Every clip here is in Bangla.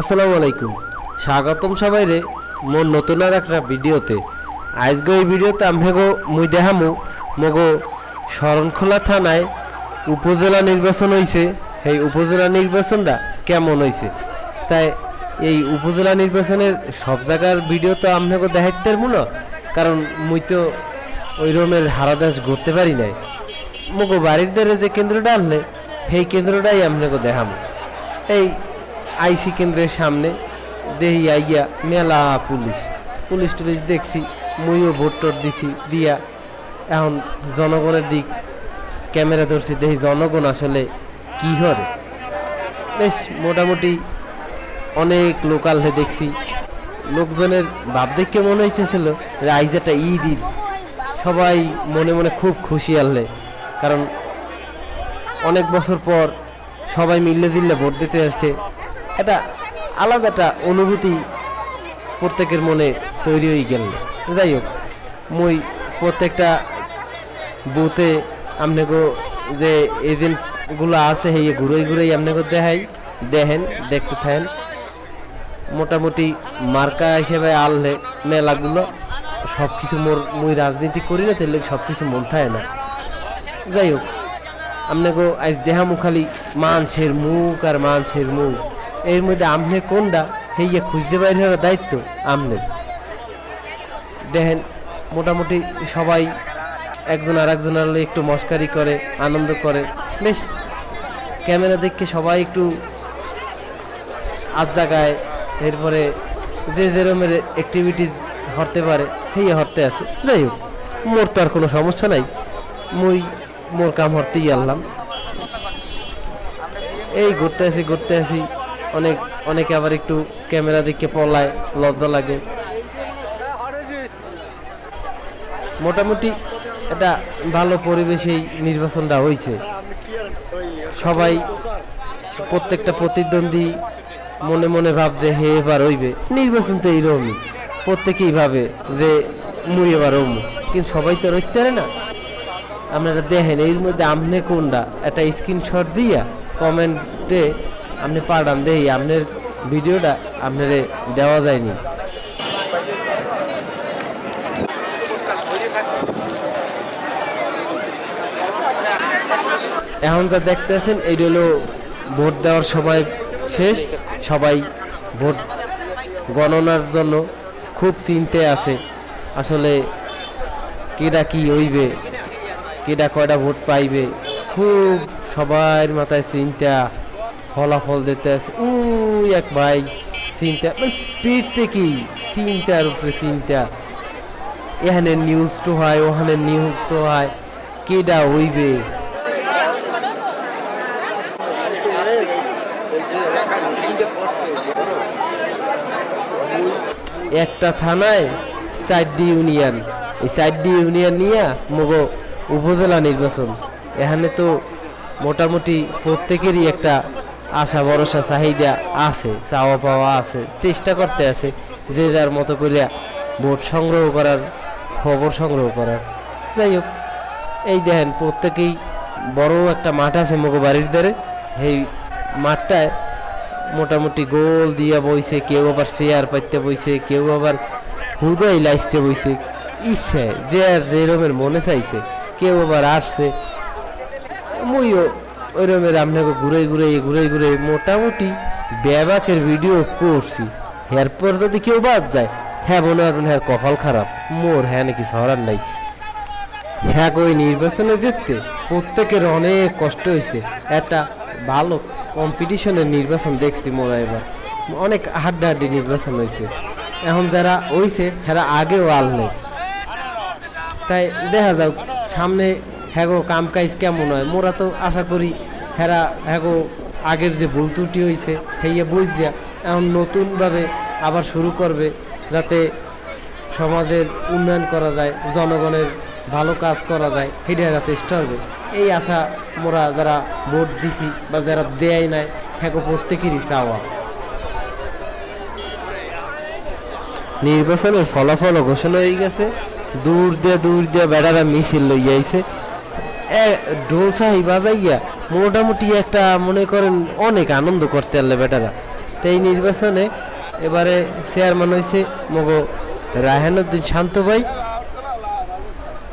আসসালামু আলাইকুম। স্বাগতম সবাই রে মোর নতুন আর একটা ভিডিওতে। আজকে এই ভিডিওতে আমি গো মুই দেখামু, মগো শরণখোলা থানায় উপজেলা নির্বাচন হইছে। এই উপজেলা নির্বাচনটা কেমন হইছে? তাই এই উপজেলা নির্বাচনের সব জায়গার ভিডিও তো আপনাকে দেখাইতে না, কারণ মুই তো ওই রকমের হারাদাস ঘুরতে পারি নাই। মগো বাড়ির দ্বারে যে কেন্দ্রটা আনলে, সেই কেন্দ্রটাই আপনাকে দেখামু। এই আইসি কেন্দ্রের সামনে দেহি আইয়া মেলা পুলিশ। পুলিশ টুলিশ দেখছি মুইও ভোট টোট দিছি, দিয়া এখন জনগণের দিক ক্যামেরা ধরছি দেখি জনগণ আসলে কি করে? বেশ, মোটামুটি অনেক লোকাল হে দেখছি। লোকজনের ভাব দেখে মনে হইতেছিল যে আইজ একটা ঈদ ঈদ। সবাই মনে মনে খুব খুশি আনলে কারণ অনেক বছর পর সবাই মিললে জিল্লে ভোট দিতে আসছে। এটা আলাদা একটা অনুভূতি প্রত্যেকের মনে তৈরি হয়ে গেল। যাই হোক, মুই প্রত্যেকটা বুথে আপনাকে যে এজেন্টগুলো আছে, সেই ঘুরেই ঘুরেই আপনাকে দেখাই, দেখেন, দেখতে থাকেন। মোটামুটি মার্কা হিসেবে আনলে মেলাগুলো সব কিছু মোর মুই রাজনীতি করি না, তাহলে সব কিছু মন থাকে না। যাই হোক, আপনাকে আজ দেহামু খালি মানছের মুখ আর মানছের মুখ। এর মধ্যে আমনে কোনটা? হেইয়া খুঁজতে বাইরে হওয়ার দায়িত্ব আমনের। দেখেন, মোটামুটি সবাই একজন আর একজনের লগে একটু মস্কারি করে, আনন্দ করে। বেশ, ক্যামেরা দেখে সবাই একটু আজ জায়গায় এরপরে যে যেরমের অ্যাক্টিভিটিস হরতে পারে সেই হরতে আছে। যাই হোক, মোর তো আর কোনো সমস্যা নাই। মুই মোর কাম হরতেই আনলাম। এই ঘুরতে আসি ঘুরতে আসি। অনেক, অনেকে আবার একটু ক্যামেরা দেখে পলায়, লজ্জা লাগে। মোটামুটি এটা ভালো পরিবেশেই নির্বাচনটা হয়েছে সবাই প্রত্যেকটা প্রতিদ্বন্দ্বী মনে মনে ভাবছে, হে, এবার হইবে। নির্বাচন তো এইরকমই। প্রত্যেকেই ভাবে যে, মুই এবার হমু। কিন্তু সবাই তো রইতে পারে না। আপনারা দেখেন, এর মধ্যে আপনি কোনটা? একটা স্ক্রিনশট দিয়া কমেন্টে আপনি পাঠান দেই, আপনার ভিডিওটা আপনারে দেওয়া যায়নি। এখন যা দেখতেছেন, এইটা হলো ভোট দেওয়ার সময় শেষ। সবাই ভোট গণনার জন্য খুব চিনতে আছে। আসলে কেডা কি হইবে, কেডা কয়টা ভোট পাইবে, খুব সবার মাথায় চিন্তা। ফলাফল দিতে আছে। উই, এক ভাই, চিন্তা মানে পেটতে কি চিন্তার উপরে চিন্তা। এখানে নিউজ তো হয়, ওখানে নিউজ তো হয়। কেডা হইবে? একটা থানায় চারটি ইউনিয়ন। এই চারটি ইউনিয়ন নিয়ে মগো উপজেলা নির্বাচন। এখানে তো মোটামুটি প্রত্যেকেরই একটা আশা, ভরসা, চাহিদা আছে, চাওয়া পাওয়া আছে, চেষ্টা করতে আছে, যে যার মতো করিয়া ভোট সংগ্রহ করার, খবর সংগ্রহ করার। যাই হোক, এই দেখেন প্রত্যেকেই বড় একটা মাঠ আছে মগো বাড়ির ধারে। এই মাঠটায় মোটামুটি গোল দিয়া বইছে, কেউ আবার চেয়ার পাইতে বইছে, কেউ আবার হুদাই লাইসতে বইছে। ইচ্ছে, যে আর যেরমের মনে চাইছে, কেউ আবার আসছে। মুইও ওই রকমের আপনাকে ঘুরে ঘুরে ঘুরে ঘুরে মোটামুটি ব্যাবাকের ভিডিও করছি। এরপর যদি কেউ বাদ যায় হ্যাঁ মনে হয় হ্যাঁ কপাল খারাপ, মোর হ্যাঁ নাকি সরার নাই। হ্যাঁ ওই নির্বাচনে জিততে প্রত্যেকের অনেক কষ্ট হয়েছে একটা ভালো কম্পিটিশনের নির্বাচন দেখছি মোরা এবার। অনেক হাড্ডাহাড্ডি নির্বাচন হয়েছে এখন যারা হইছে, হেরা আগেও আনলে তাই দেখা যাক, সামনে হ্যাগো কাম কাজ কেমন হয়? মোরা তো আশা করি হেরা, হ্যাগো, আগের যে ভুল ত্রুটি হয়েছে হেয়ে বুঝিয়া এখন নতুনভাবে আবার শুরু করবে যাতে সমাজের উন্নয়ন করা যায়, জনগণের ভালো কাজ করা যায় সেটা চেষ্টা হবে এই আশা মোরা যারা ভোট দিছি বা যারা দেয় নাই হ্যাঁ প্রত্যেকেরই চাওয়া। নির্বাচনের ফলাফল ঘোষণা হয়ে গেছে। দূর দিয়ে দূর দিয়ে বেড়ারা মিছিল লই আইছে। এ, ঢোল সাহি বাজাইয়া মোটামুটি একটা, মনে করেন, অনেক আনন্দ করতে পারলে বেটারা। তো এই নির্বাচনে এবারে চেয়ারম্যান হয়েছে মগো রায়হানুদ্দিন শান্ত ভাই,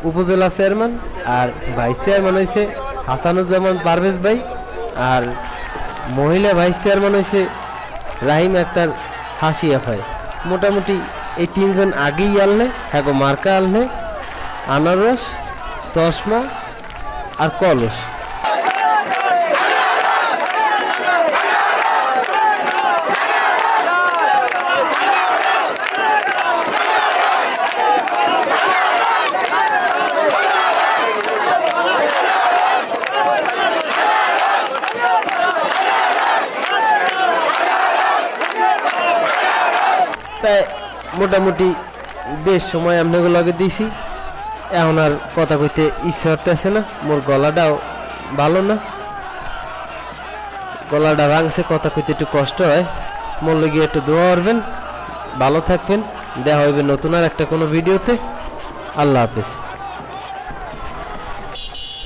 উপজেলা চেয়ারম্যান, আর ভাইস চেয়ারম্যান হয়েছে হাসানুজ্জামান পারভেজ ভাই, আর মহিলা ভাইস চেয়ারম্যান হয়েছে রাহিম আক্তার হাসিয়া ভাই। মোটামুটি এই তিনজন আগেই আনলে হ্যাঁ মার্কা আনলে, আনারস, চশমা আর কলস। তাই মোটামুটি বেশ সময় আপনাকে লগে দিয়েছি। এখন আর কথা কইতে ইচ্ছা আসে না। মোর গলাটাও ভালো না। গলাটা ভাঙছে, কথা কইতে একটু কষ্ট হয়। মোর লেগে একটু দোয়া করবেন। ভালো থাকবেন। দেখা হবে নতুন আর একটা কোনো ভিডিওতে। আল্লাহ হাফেজ।